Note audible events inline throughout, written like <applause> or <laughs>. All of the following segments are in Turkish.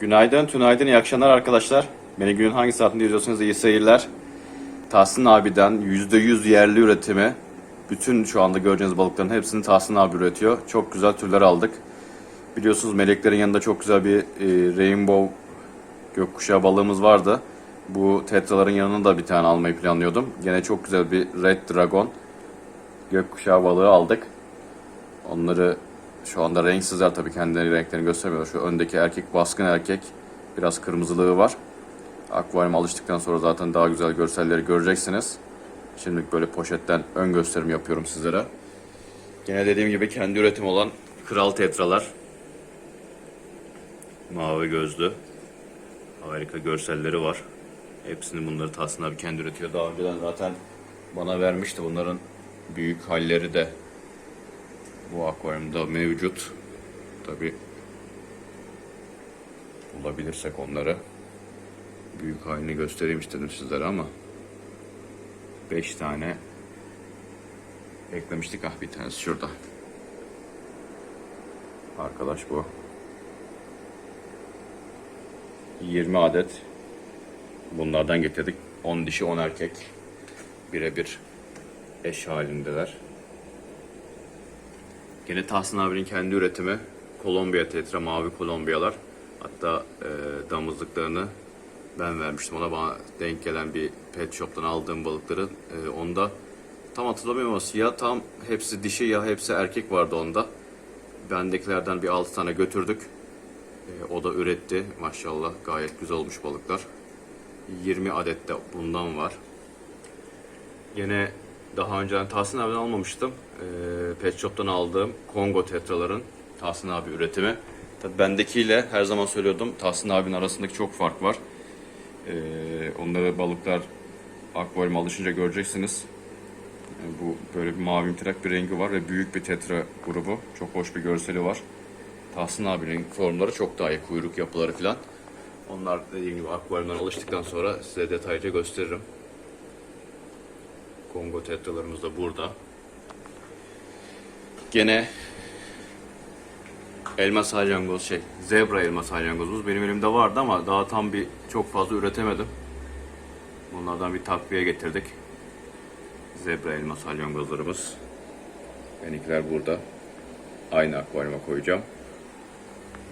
Günaydın, tünaydın, iyi akşamlar arkadaşlar. Beni günün hangi saatinde izliyorsanız iyi seyirler. Tahsin abiden %100 yerli üretimi. Bütün şu anda göreceğiniz balıkların hepsini Tahsin abi üretiyor. Çok güzel türler aldık. Biliyorsunuz meleklerin yanında çok güzel bir e, rainbow gökkuşağı balığımız vardı. Bu tetraların yanına da bir tane almayı planlıyordum. Gene çok güzel bir red dragon gökkuşağı balığı aldık. Onları şu anda renksizler tabii kendileri renklerini göstermiyorlar. Şu öndeki erkek baskın erkek. Biraz kırmızılığı var. Akvaryuma alıştıktan sonra zaten daha güzel görselleri göreceksiniz. Şimdilik böyle poşetten ön gösterim yapıyorum sizlere. Gene dediğim gibi kendi üretim olan kral tetralar. Mavi gözlü. Harika görselleri var. Hepsini bunları Tahsin abi kendi üretiyor. Daha önceden zaten bana vermişti. Bunların büyük halleri de bu akvaryumda mevcut. Tabi bulabilirsek onları büyük halini göstereyim istedim sizlere ama 5 tane eklemiştik. Ah bir tanesi şurada. Arkadaş bu. 20 adet bunlardan getirdik. 10 dişi 10 erkek. Birebir eş halindeler. Gene Tahsin abinin kendi üretimi Kolombiya tetra mavi Kolombiyalar. Hatta e, damızlıklarını ben vermiştim ona bana denk gelen bir pet shop'tan aldığım balıkları e, onda tam hatırlamıyorum ama ya tam hepsi dişi ya hepsi erkek vardı onda. Bendekilerden bir 6 tane götürdük. E, o da üretti maşallah gayet güzel olmuş balıklar. 20 adet de bundan var. Yine daha önceden Tahsin abiden almamıştım. Ee, Pet Shop'tan aldığım Kongo tetraların Tahsin abi üretimi. Tabii bendekiyle her zaman söylüyordum Tahsin abinin arasındaki çok fark var. Ee, onları balıklar akvaryuma alışınca göreceksiniz. Yani bu böyle bir mavi imtirak bir rengi var ve büyük bir tetra grubu. Çok hoş bir görseli var. Tahsin abinin formları çok daha iyi. Kuyruk yapıları falan. Onlar dediğim gibi akvaryumdan alıştıktan sonra size detaylıca gösteririm. Kongo tetralarımız da burada. Gene elma salyangoz şey, zebra elma salyangozumuz benim elimde vardı ama daha tam bir çok fazla üretemedim. Bunlardan bir takviye getirdik. Zebra elma salyangozlarımız. Benimkiler burada. Aynı akvaryuma koyacağım.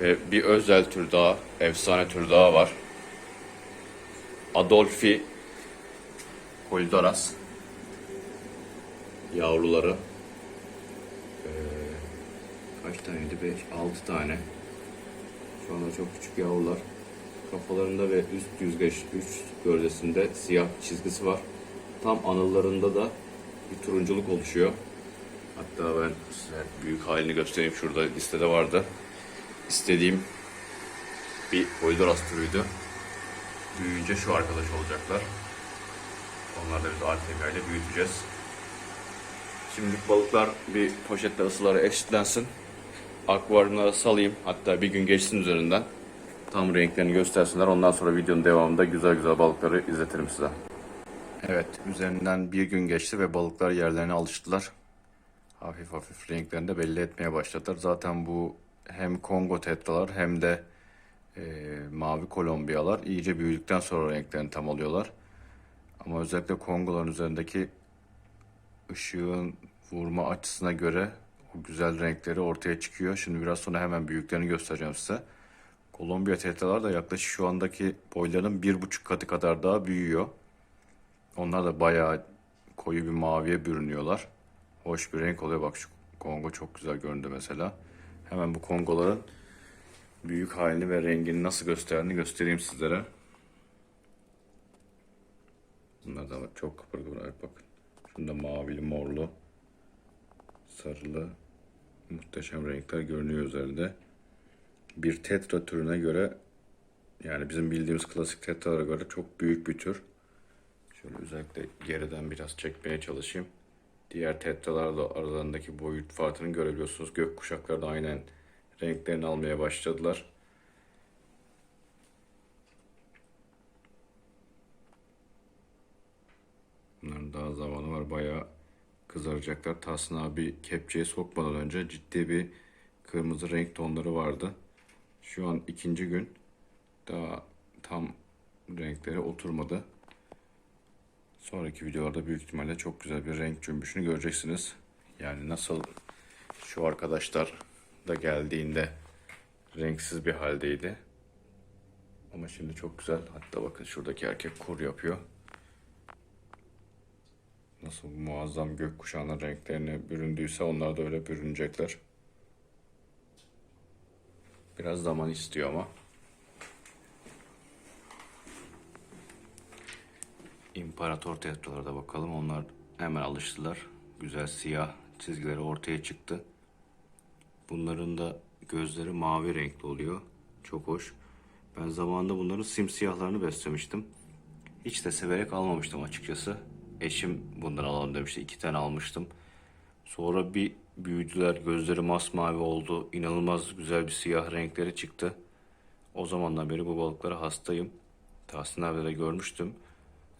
Ve bir özel tür daha, efsane tür daha var. Adolfi Holidoras yavruları ee, kaç taneydi? 5, 6 tane. Şu anda çok küçük yavrular. Kafalarında ve üst yüzgeç, üst gövdesinde siyah çizgisi var. Tam anıllarında da bir turunculuk oluşuyor. Hatta ben size büyük halini göstereyim. Şurada listede vardı. İstediğim bir Holidoras türüydü. Büyüyünce şu arkadaş olacaklar. Onları da biz Artemia ile büyüteceğiz. Şimdilik balıklar bir poşette ısıları eşitlensin. Akvaryumlara salayım. Hatta bir gün geçsin üzerinden. Tam renklerini göstersinler. Ondan sonra videonun devamında güzel güzel balıkları izletirim size. Evet, üzerinden bir gün geçti ve balıklar yerlerine alıştılar. Hafif hafif renklerini de belli etmeye başladılar. Zaten bu hem Kongo tetralar hem de e, mavi kolombiyalar iyice büyüdükten sonra renklerini tam alıyorlar. Ama özellikle Kongoların üzerindeki ışığın vurma açısına göre o güzel renkleri ortaya çıkıyor. Şimdi biraz sonra hemen büyüklerini göstereceğim size. Kolombiya tetralar da yaklaşık şu andaki boylarının bir buçuk katı kadar daha büyüyor. Onlar da bayağı koyu bir maviye bürünüyorlar. Hoş bir renk oluyor. Bak şu Kongo çok güzel göründü mesela. Hemen bu Kongoların büyük halini ve rengini nasıl gösterdiğini göstereyim sizlere. Bunlar da çok kıpır kıpır bakın. Şunda mavili, morlu, sarılı muhteşem renkler görünüyor üzerinde. Bir tetra türüne göre yani bizim bildiğimiz klasik tetralara göre çok büyük bir tür. Şöyle özellikle geriden biraz çekmeye çalışayım. Diğer tetralarla aralarındaki boyut farkını görebiliyorsunuz. Gök kuşakları da aynen renklerini almaya başladılar. Bunların daha zamanı var. Bayağı kızaracaklar. Tahsin abi kepçeye sokmadan önce ciddi bir kırmızı renk tonları vardı. Şu an ikinci gün daha tam renkleri oturmadı. Sonraki videolarda büyük ihtimalle çok güzel bir renk cümbüşünü göreceksiniz. Yani nasıl şu arkadaşlar da geldiğinde renksiz bir haldeydi. Ama şimdi çok güzel. Hatta bakın şuradaki erkek kur yapıyor. Nasıl muazzam gökkuşağının renklerine büründüyse onlar da öyle bürünecekler. Biraz zaman istiyor ama. İmparator tetralara bakalım. Onlar hemen alıştılar. Güzel siyah çizgileri ortaya çıktı. Bunların da gözleri mavi renkli oluyor. Çok hoş. Ben zamanında bunların simsiyahlarını beslemiştim. Hiç de severek almamıştım açıkçası. Eşim bundan alalım demişti. İki tane almıştım. Sonra bir büyüdüler. Gözleri masmavi oldu. İnanılmaz güzel bir siyah renkleri çıktı. O zamandan beri bu balıklara hastayım. Tahsin abi de görmüştüm.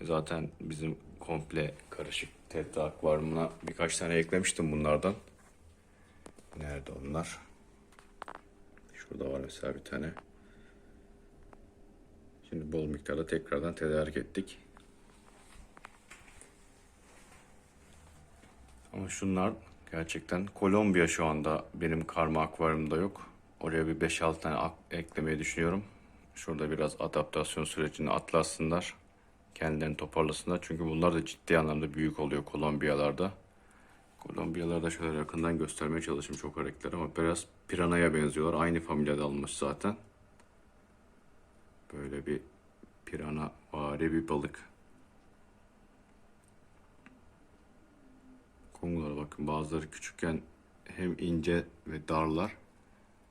Zaten bizim komple karışık tetra akvaryumuna birkaç tane eklemiştim bunlardan. Nerede onlar? Şurada var mesela bir tane. Şimdi bol miktarda tekrardan tedarik ettik. Ama şunlar gerçekten Kolombiya şu anda benim karma akvaryumda yok. Oraya bir 5-6 tane eklemeyi düşünüyorum. Şurada biraz adaptasyon sürecini atlatsınlar. Kendilerini toparlasınlar. Çünkü bunlar da ciddi anlamda büyük oluyor Kolombiyalarda. Kolombiyalarda şöyle yakından göstermeye çalışayım çok hareketler ama biraz piranaya benziyorlar. Aynı familyada almış zaten. Böyle bir pirana vari bir balık. Kongulara bakın bazıları küçükken hem ince ve darlar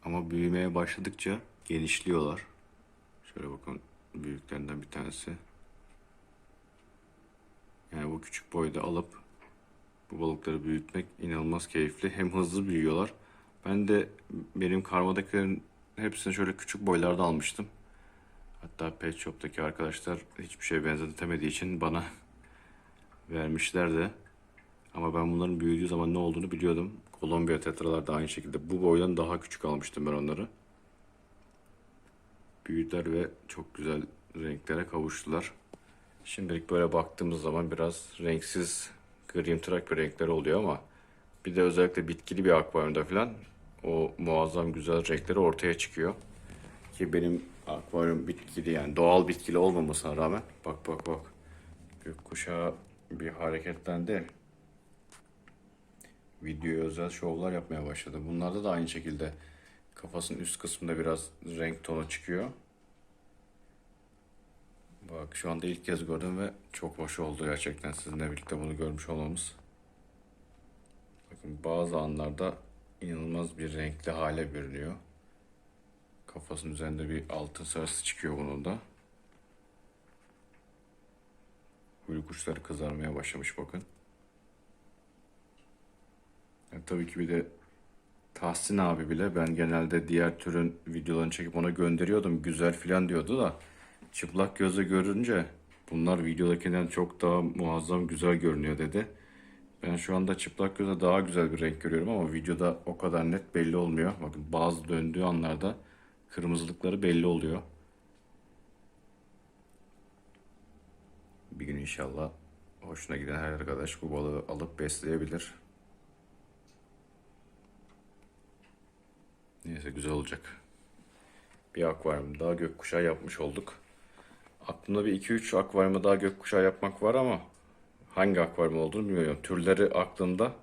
ama büyümeye başladıkça genişliyorlar. Şöyle bakın büyüklerinden bir tanesi. Yani bu küçük boyda alıp bu balıkları büyütmek inanılmaz keyifli. Hem hızlı büyüyorlar. Ben de benim karmadakilerin hepsini şöyle küçük boylarda almıştım. Hatta Pet Shop'taki arkadaşlar hiçbir şeye benzetemediği için bana <laughs> vermişler de. Ama ben bunların büyüdüğü zaman ne olduğunu biliyordum. Kolombiya tetralar da aynı şekilde. Bu boydan daha küçük almıştım ben onları. Büyüdüler ve çok güzel renklere kavuştular. Şimdilik böyle baktığımız zaman biraz renksiz grimtırak bir renkler oluyor ama bir de özellikle bitkili bir akvaryumda falan o muazzam güzel renkleri ortaya çıkıyor. Ki benim akvaryum bitkili yani doğal bitkili olmamasına rağmen bak bak bak gökkuşağı bir hareketlendi. Videoya özel şovlar yapmaya başladı. Bunlarda da aynı şekilde kafasının üst kısmında biraz renk tonu çıkıyor. Bak şu anda ilk kez gördüm ve çok hoş oldu gerçekten sizinle birlikte bunu görmüş olmamız. Bakın bazı anlarda inanılmaz bir renkli hale bürünüyor. Kafasının üzerinde bir altın sarısı çıkıyor bunun da. Huylu kuşları kızarmaya başlamış bakın. Tabii ki bir de Tahsin abi bile ben genelde diğer türün videolarını çekip ona gönderiyordum. Güzel filan diyordu da çıplak gözle görünce bunlar videodakinden çok daha muazzam güzel görünüyor dedi. Ben şu anda çıplak göze daha güzel bir renk görüyorum ama videoda o kadar net belli olmuyor. Bakın bazı döndüğü anlarda kırmızılıkları belli oluyor. Bir gün inşallah hoşuna giden her arkadaş bu balığı alıp besleyebilir. Neyse güzel olacak. Bir akvaryum daha gökkuşağı yapmış olduk. Aklımda bir 2-3 akvaryuma daha gökkuşağı yapmak var ama hangi akvaryum olduğunu bilmiyorum. Türleri aklımda.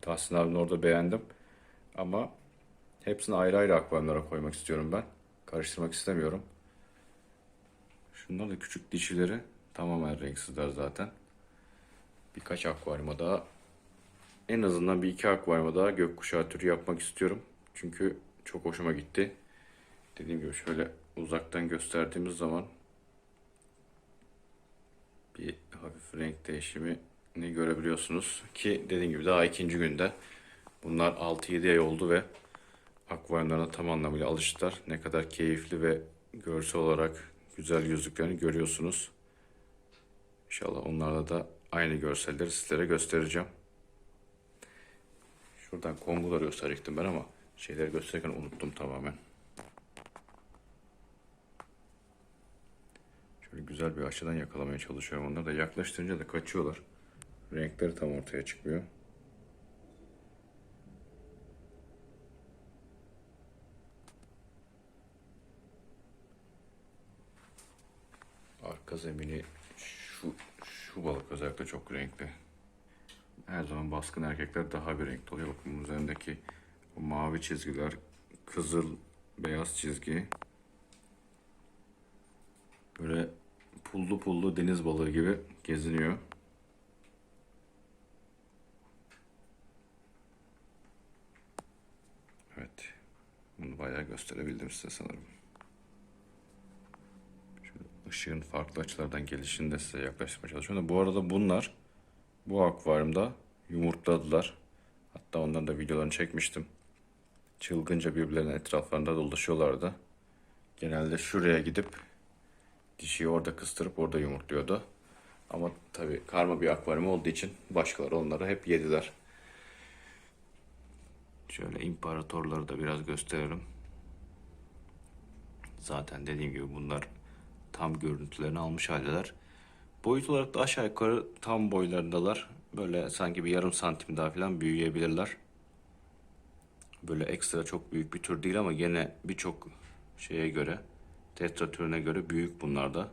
Tahsin abinin orada beğendim. Ama hepsini ayrı ayrı akvaryumlara koymak istiyorum ben. Karıştırmak istemiyorum. Şunlar da küçük dişileri tamamen renksizler zaten. Birkaç akvaryuma daha en azından bir iki akvaryuma daha gökkuşağı türü yapmak istiyorum. Çünkü çok hoşuma gitti. Dediğim gibi şöyle uzaktan gösterdiğimiz zaman bir hafif renk değişimini görebiliyorsunuz. Ki dediğim gibi daha ikinci günde bunlar 6-7 ay oldu ve akvaryumlarına tam anlamıyla alıştılar. Ne kadar keyifli ve görsel olarak güzel gözlüklerini görüyorsunuz. İnşallah onlarla da aynı görselleri sizlere göstereceğim. Şuradan konguları gösterecektim ben ama şeyleri gösterirken unuttum tamamen. güzel bir açıdan yakalamaya çalışıyorum. Onlar da yaklaştırınca da kaçıyorlar. Renkleri tam ortaya çıkmıyor. Arka zemini şu şu balık özellikle çok renkli. Her zaman baskın erkekler daha bir renkli oluyor. Bakın üzerindeki o mavi çizgiler, kızıl, beyaz çizgi. Böyle pullu pullu deniz balığı gibi geziniyor. Evet. Bunu bayağı gösterebildim size sanırım. Şöyle ışığın farklı açılardan gelişini de size yaklaştırmaya çalışıyorum. Bu arada bunlar bu akvaryumda yumurtladılar. Hatta onların da videolarını çekmiştim. Çılgınca birbirlerinin etraflarında dolaşıyorlardı. Genelde şuraya gidip dişiyi orada kıstırıp orada yumurtluyordu. Ama tabii karma bir akvaryum olduğu için başkaları onları hep yediler. Şöyle imparatorları da biraz gösterelim. Zaten dediğim gibi bunlar tam görüntülerini almış haldeler. Boyut olarak da aşağı yukarı tam boylarındalar. Böyle sanki bir yarım santim daha falan büyüyebilirler. Böyle ekstra çok büyük bir tür değil ama gene birçok şeye göre, tetra türüne göre büyük bunlar da.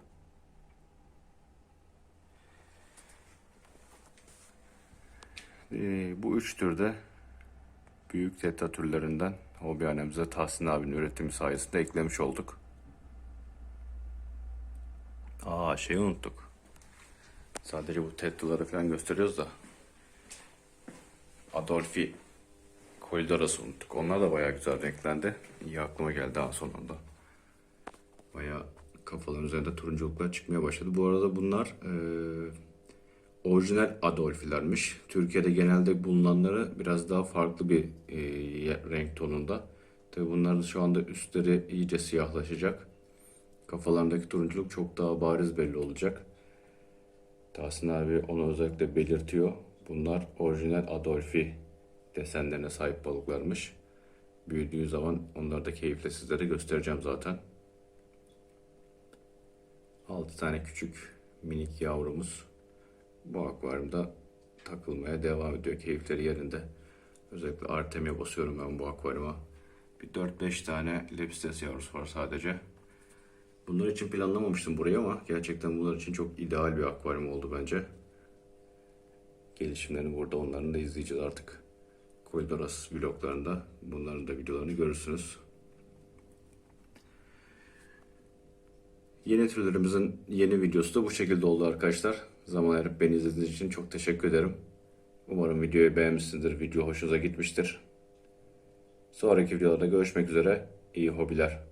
Ee, bu üç türde büyük tetra türlerinden hobihanemize Tahsin abinin üretimi sayesinde eklemiş olduk. Aa şeyi unuttuk. Sadece bu tetraları falan gösteriyoruz da. Adolfi Kolidoras'ı unuttuk. Onlar da bayağı güzel renklendi. İyi aklıma geldi daha sonunda. Bayağı kafaların üzerinde turunculuklar çıkmaya başladı. Bu arada bunlar eee orijinal Adolfilermiş. Türkiye'de genelde bulunanları biraz daha farklı bir eee, renk tonunda. Tabi bunların şu anda üstleri iyice siyahlaşacak. Kafalarındaki turunculuk çok daha bariz belli olacak. Tahsin abi onu özellikle belirtiyor. Bunlar orijinal Adolfi desenlerine sahip balıklarmış. Büyüdüğü zaman onları da keyifle sizlere göstereceğim zaten. 6 tane küçük minik yavrumuz bu akvaryumda takılmaya devam ediyor. Keyifleri yerinde. Özellikle Artemia basıyorum ben bu akvaryuma. Bir 4-5 tane Lepstes yavrusu var sadece. Bunlar için planlamamıştım burayı ama gerçekten bunlar için çok ideal bir akvaryum oldu bence. Gelişimlerini burada onların da izleyeceğiz artık. Koidoras vloglarında bunların da videolarını görürsünüz. Yeni türlerimizin yeni videosu da bu şekilde oldu arkadaşlar. Zaman ayırıp beni izlediğiniz için çok teşekkür ederim. Umarım videoyu beğenmişsinizdir. Video hoşunuza gitmiştir. Sonraki videolarda görüşmek üzere. İyi hobiler.